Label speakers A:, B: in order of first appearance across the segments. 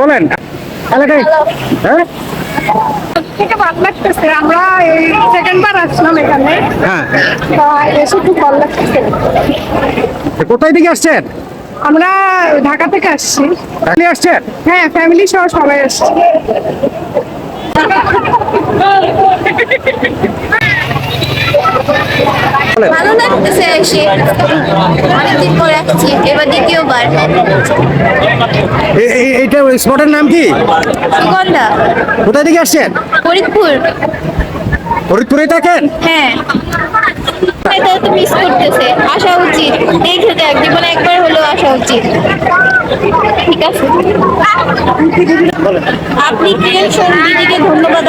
A: বলেন। এলাকায় হ্যাঁ?
B: থেকে ভালো লাগতেছে আমরা এই সেকেন্ড বার আসলাম এখানে।
A: হ্যাঁ।
B: তা এসে খুব ভালো লাগতেছে।
A: কোথায় থেকে আসছেন?
B: আমরা ঢাকা থেকে আসছি।
A: আপনি আসছেন?
B: হ্যাঁ ফ্যামিলি সহ সবাই আসছি
C: ভালো লাগতেছে এসে অনেকদিন পর আসছি এবার দ্বিতীয়বার।
A: এইটা স্পটের নাম কি?
C: সুগন্ধা
A: কোথায় থেকে আসছেন?
C: ফরিদপুর।
A: ফরিদপুরে থাকেন?
C: হ্যাঁ। এটা তো মিস করতেছে। আসা উচিত। দেখে দেখ জীবনে একবার হলেও আসা উচিত। ঠিক আছে। আপনি প্রিয় সঙ্গীদিকে ধন্যবাদ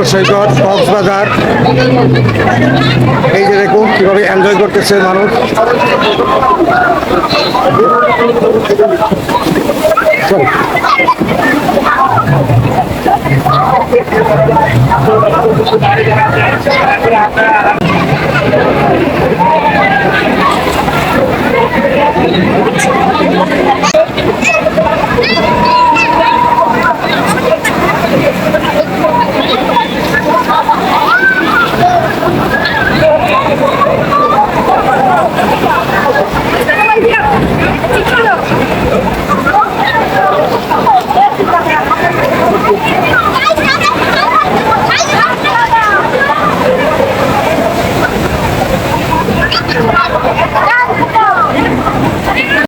A: সমুদ্র সৈকত কক্সবাজার এই যে দেখুন কীভাবে এনজয় করতেছে মানুষ।